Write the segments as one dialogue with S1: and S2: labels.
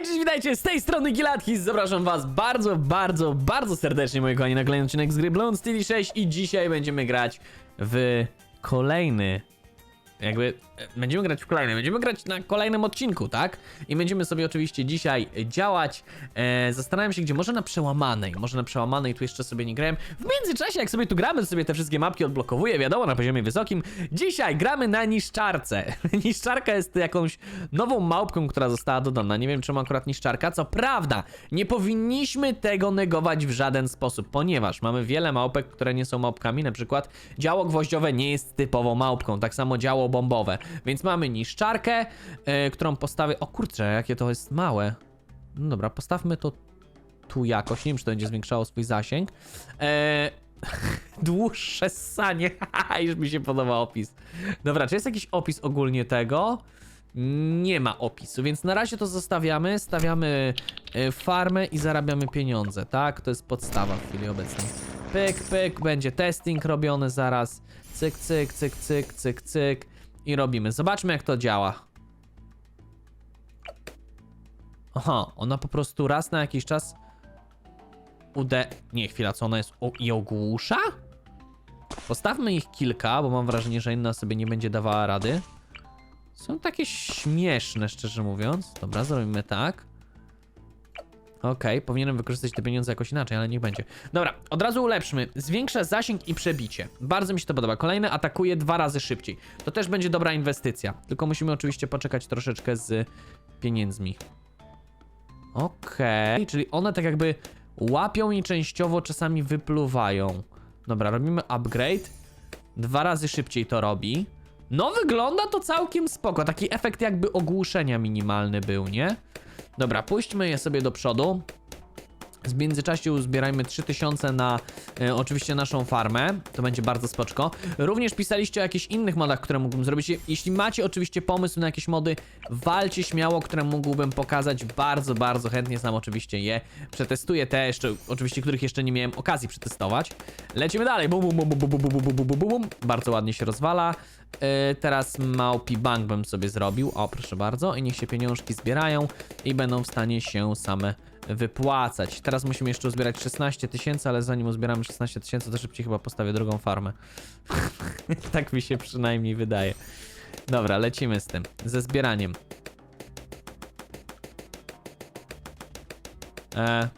S1: Hej, cześć, witajcie, z tej strony Gilatkis, zapraszam was bardzo, bardzo, bardzo serdecznie, moi kochani, na kolejny odcinek z gry Steel 6 i dzisiaj będziemy grać w kolejny, jakby, będziemy grać w kolejny, będziemy grać na kolejnym odcinku, tak? I będziemy sobie oczywiście dzisiaj działać, e, zastanawiam się, gdzie, może na przełamanej, może na przełamanej, tu jeszcze sobie nie grałem, w międzyczasie, jak sobie tu gramy, sobie te wszystkie mapki odblokowuję, wiadomo, na poziomie wysokim, dzisiaj gramy na niszczarce, niszczarka jest jakąś nową małpką, która została dodana, nie wiem, czemu akurat niszczarka, co prawda, nie powinniśmy tego negować w żaden sposób, ponieważ mamy wiele małpek, które nie są małpkami, na przykład działo gwoździowe nie jest typowo małpką, tak samo działo bombowe, więc mamy niszczarkę, e, którą postawię, o kurczę, jakie to jest małe, no dobra, postawmy to tu jakoś, nie wiem, czy to będzie zwiększało swój zasięg, e, dłuższe ssanie, już mi się podoba opis. Dobra, czy jest jakiś opis ogólnie tego? Nie ma opisu, więc na razie to zostawiamy, stawiamy y, farmę i zarabiamy pieniądze, tak? To jest podstawa w chwili obecnej. Pyk, pyk, będzie testing robiony zaraz. Cyk, cyk, cyk, cyk, cyk, cyk. I robimy. Zobaczmy jak to działa. Aha, ona po prostu raz na jakiś czas ude... Nie, chwila, co ona jest? O, I ogłusza? Postawmy ich kilka, bo mam wrażenie, że inna sobie nie będzie dawała rady. Są takie śmieszne, szczerze mówiąc. Dobra, zrobimy tak. Okej, powinienem wykorzystać te pieniądze jakoś inaczej, ale niech będzie. Dobra, od razu ulepszmy. Zwiększa zasięg i przebicie. Bardzo mi się to podoba. Kolejny atakuje dwa razy szybciej. To też będzie dobra inwestycja. Tylko musimy oczywiście poczekać troszeczkę z pieniędzmi. Okej, czyli one tak jakby łapią i częściowo czasami wypluwają. Dobra, robimy upgrade. Dwa razy szybciej to robi. No wygląda to całkiem spoko. Taki efekt jakby ogłuszenia minimalny był, nie? Dobra, puśćmy je sobie do przodu. W międzyczasie uzbierajmy 3000 na e, oczywiście naszą farmę. To będzie bardzo spoczko. Również pisaliście o jakichś innych modach, które mógłbym zrobić. Jeśli macie oczywiście pomysł na jakieś mody, walcie śmiało, które mógłbym pokazać. Bardzo, bardzo chętnie znam oczywiście je. Przetestuję te jeszcze, oczywiście, których jeszcze nie miałem okazji przetestować. Lecimy dalej. Bum, bum, bum, bum, bum, bum, bum, bum, bum, bum. Bardzo ładnie się rozwala. E, teraz małpi bank bym sobie zrobił. O, proszę bardzo. I niech się pieniążki zbierają i będą w stanie się same wypłacać. Teraz musimy jeszcze uzbierać 16 tysięcy, ale zanim uzbieramy 16 tysięcy, to szybciej chyba postawię drugą farmę. tak mi się przynajmniej wydaje. Dobra, lecimy z tym. Ze zbieraniem. E...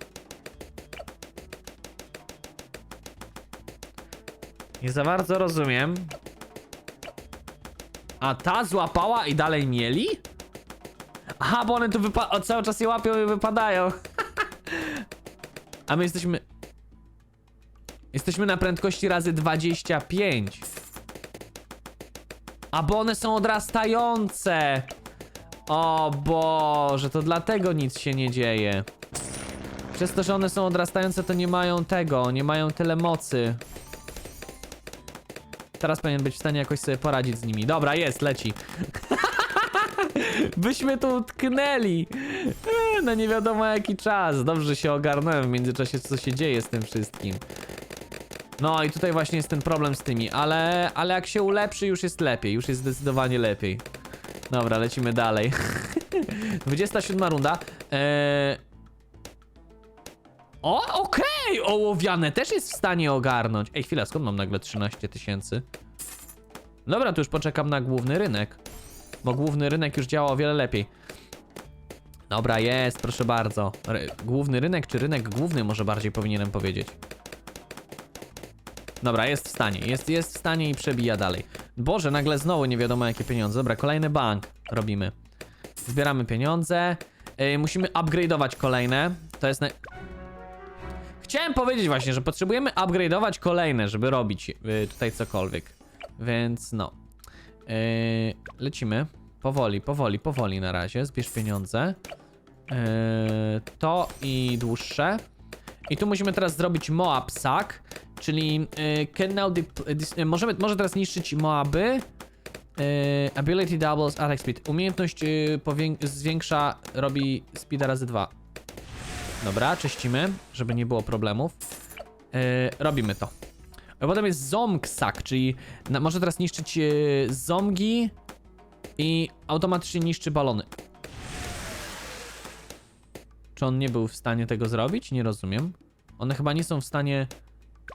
S1: Nie za bardzo rozumiem. A ta złapała i dalej mieli? Aha, bo one tu cały czas je łapią i wypadają. A my jesteśmy... Jesteśmy na prędkości razy 25. A bo one są odrastające. O Boże, to dlatego nic się nie dzieje. Przez to, że one są odrastające, to nie mają tego, nie mają tyle mocy. Teraz powinien być w stanie jakoś sobie poradzić z nimi. Dobra, jest, leci. Byśmy tu utknęli. Eee, Na nie wiadomo jaki czas. Dobrze się ogarnąłem w międzyczasie, co się dzieje z tym wszystkim. No i tutaj właśnie jest ten problem z tymi, ale, ale jak się ulepszy, już jest lepiej. Już jest zdecydowanie lepiej. Dobra, lecimy dalej. 27 runda. Eee... O, okej! Ołowiane też jest w stanie ogarnąć. Ej, chwila, skąd mam nagle 13 tysięcy? Dobra, to już poczekam na główny rynek. Bo główny rynek już działa o wiele lepiej. Dobra, jest, proszę bardzo. Główny rynek, czy rynek główny, może bardziej powinienem powiedzieć. Dobra, jest w stanie, jest, jest w stanie i przebija dalej. Boże, nagle znowu nie wiadomo jakie pieniądze. Dobra, kolejny bank robimy. Zbieramy pieniądze. Yy, musimy upgrade'ować kolejne. To jest. Chciałem powiedzieć właśnie, że potrzebujemy upgrade'ować kolejne, żeby robić yy, tutaj cokolwiek. Więc no. Yy, lecimy. Powoli, powoli, powoli na razie. Zbierz pieniądze. Yy, to i dłuższe. I tu musimy teraz zrobić Moab Sack, czyli yy, can now yy, możemy, może teraz niszczyć Moaby. Yy, ability doubles attack speed. Umiejętność yy, zwiększa, robi speeda razy dwa. Dobra, czyścimy, żeby nie było problemów. Yy, robimy to. A potem jest Zomksak, czyli na, może teraz niszczyć e, zomgi i automatycznie niszczy balony. Czy on nie był w stanie tego zrobić? Nie rozumiem. One chyba nie są w stanie...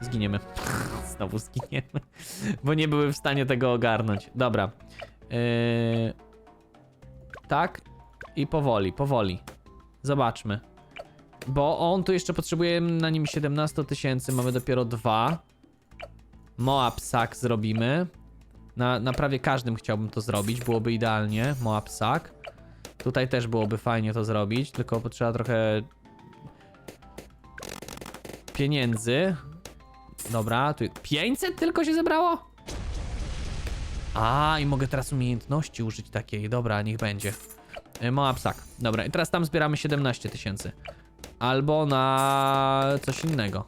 S1: Zginiemy. Znowu zginiemy. Bo nie były w stanie tego ogarnąć. Dobra. Yy... Tak. I powoli, powoli. Zobaczmy. Bo on tu jeszcze potrzebuje na nim 17 tysięcy, mamy dopiero dwa. Moab Sack zrobimy. Na, na prawie każdym chciałbym to zrobić, byłoby idealnie. Moab Sack. Tutaj też byłoby fajnie to zrobić, tylko potrzeba trochę pieniędzy. Dobra, tu 500 tylko się zebrało? A, i mogę teraz umiejętności użyć takiej. Dobra, niech będzie. Y, Moab Sack. Dobra, i teraz tam zbieramy 17 tysięcy. Albo na coś innego.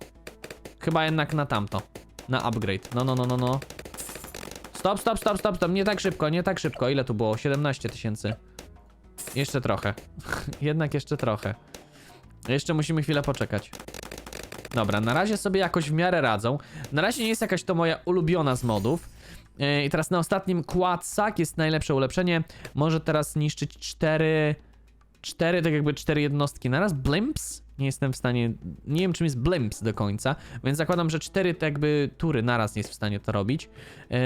S1: Chyba jednak na tamto. Na upgrade. No, no, no, no, no. Stop, stop, stop, stop, stop. Nie tak szybko, nie tak szybko. Ile tu było? 17 tysięcy. Jeszcze trochę. Jednak jeszcze trochę. Jeszcze musimy chwilę poczekać. Dobra, na razie sobie jakoś w miarę radzą. Na razie nie jest jakaś to moja ulubiona z modów. Yy, I teraz na ostatnim Quad Sack jest najlepsze ulepszenie. Może teraz niszczyć 4... Cztery, tak jakby cztery jednostki naraz. Blimps? Nie jestem w stanie. Nie wiem, czym jest blimps do końca, więc zakładam, że cztery tak jakby tury naraz nie jest w stanie to robić. Yy,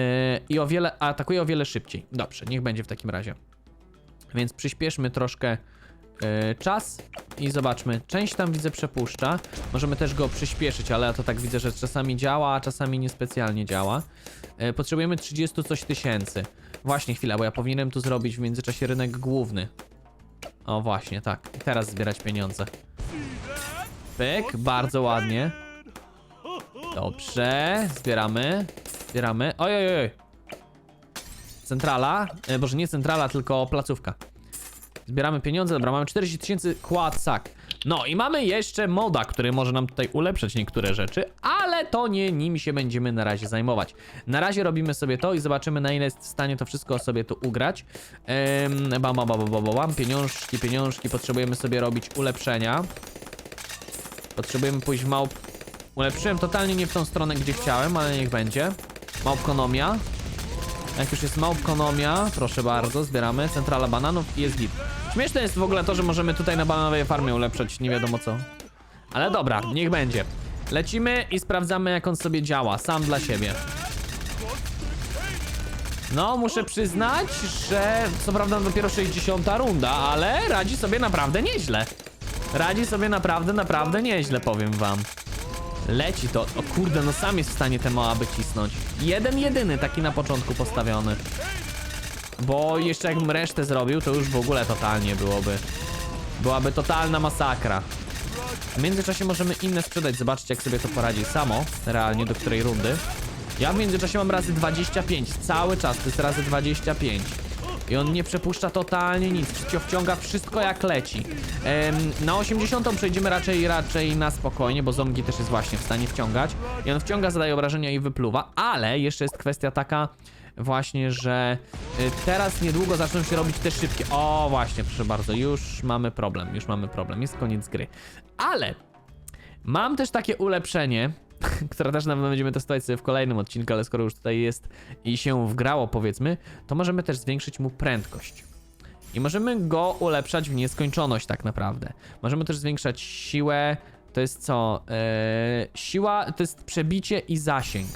S1: I o wiele. atakuje o wiele szybciej. Dobrze, niech będzie w takim razie. Więc przyspieszmy troszkę yy, czas i zobaczmy. Część tam widzę przepuszcza. Możemy też go przyspieszyć, ale to tak widzę, że czasami działa, a czasami niespecjalnie działa. Yy, potrzebujemy 30 coś tysięcy. Właśnie chwila, bo ja powinienem tu zrobić w międzyczasie rynek główny. O właśnie, tak. I teraz zbierać pieniądze. Pyk, bardzo ładnie. Dobrze, zbieramy. Zbieramy. Oj, oj, oj. Centrala, e, boże nie centrala, tylko placówka. Zbieramy pieniądze, dobra, mamy 40 tysięcy quad sack. No i mamy jeszcze moda, który może nam tutaj ulepszać niektóre rzeczy, to nie nim się będziemy na razie zajmować. Na razie robimy sobie to i zobaczymy na ile jest w stanie to wszystko sobie tu ugrać. Ehm, bam, bam, bam, bam, bam, pieniążki, pieniążki, potrzebujemy sobie robić ulepszenia. Potrzebujemy pójść w małp... Ulepszyłem totalnie nie w tą stronę, gdzie chciałem, ale niech będzie. Małpkonomia. Jak już jest małpkonomia, proszę bardzo, zbieramy. Centrala bananów i jest git. Śmieszne jest w ogóle to, że możemy tutaj na bananowej farmie ulepszać nie wiadomo co. Ale dobra, niech będzie. Lecimy i sprawdzamy jak on sobie działa, sam dla siebie. No, muszę przyznać, że co prawda dopiero 60 runda, ale radzi sobie naprawdę nieźle. Radzi sobie naprawdę, naprawdę nieźle, powiem wam. Leci to. O kurde, no sam jest w stanie te Moaby cisnąć. Jeden, jedyny taki na początku postawiony. Bo jeszcze jakbym resztę zrobił, to już w ogóle totalnie byłoby. Byłaby totalna masakra. W międzyczasie możemy inne sprzedać. Zobaczcie, jak sobie to poradzi samo. Realnie, do której rundy. Ja w międzyczasie mam razy 25. Cały czas to jest razy 25. I on nie przepuszcza totalnie nic. Wciąga wszystko jak leci. Na 80 przejdziemy raczej raczej na spokojnie, bo zombie też jest właśnie w stanie wciągać. I on wciąga, zadaje obrażenia i wypluwa. Ale jeszcze jest kwestia taka właśnie, że y, teraz niedługo zaczną się robić te szybkie. O, właśnie, proszę bardzo, już mamy problem, już mamy problem. Jest koniec gry. Ale Mam też takie ulepszenie, które też na pewno będziemy testować sobie w kolejnym odcinku, ale skoro już tutaj jest i się wgrało, powiedzmy, to możemy też zwiększyć mu prędkość. I możemy go ulepszać w nieskończoność tak naprawdę. Możemy też zwiększać siłę, to jest co? Eee, siła to jest przebicie i zasięg.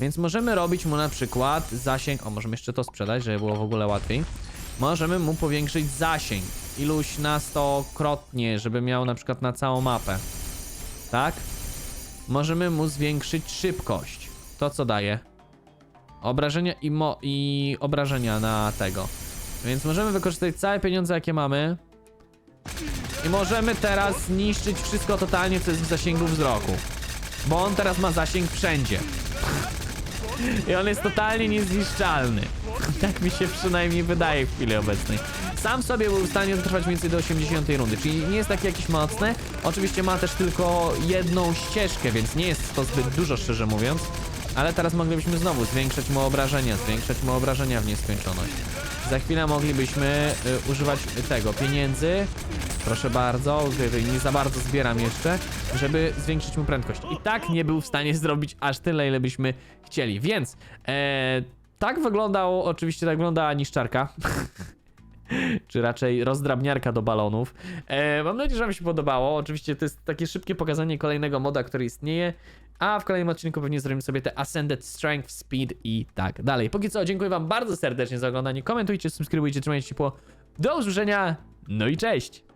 S1: Więc możemy robić mu na przykład zasięg, o możemy jeszcze to sprzedać, żeby było w ogóle łatwiej. Możemy mu powiększyć zasięg iluś na 100-krotnie, żeby miał na przykład na całą mapę. Tak? Możemy mu zwiększyć szybkość. To co daje? Obrażenia i, mo i obrażenia na tego. Więc możemy wykorzystać całe pieniądze, jakie mamy. I możemy teraz niszczyć wszystko totalnie, co jest w zasięgu wzroku. Bo on teraz ma zasięg wszędzie. I on jest totalnie niezniszczalny. Tak mi się przynajmniej wydaje w chwili obecnej. Sam sobie był w stanie dotrwać mniej więcej do 80 rundy, czyli nie jest taki jakiś mocny. Oczywiście ma też tylko jedną ścieżkę, więc nie jest to zbyt dużo, szczerze mówiąc. Ale teraz moglibyśmy znowu zwiększać mu obrażenia, zwiększać mu obrażenia w nieskończoność. Za chwilę moglibyśmy y, używać tego, pieniędzy. Proszę bardzo, nie za bardzo zbieram jeszcze, żeby zwiększyć mu prędkość. I tak nie był w stanie zrobić aż tyle, ile byśmy chcieli. Więc e, tak wyglądał, oczywiście tak wygląda niszczarka. czy raczej rozdrabniarka do balonów. E, mam nadzieję, że wam się podobało. Oczywiście to jest takie szybkie pokazanie kolejnego moda, który istnieje, a w kolejnym odcinku pewnie zrobimy sobie te Ascended Strength, Speed i tak dalej. Póki co, dziękuję wam bardzo serdecznie za oglądanie. Komentujcie, subskrybujcie, trzymajcie ciepło. Do usłyszenia, no i cześć!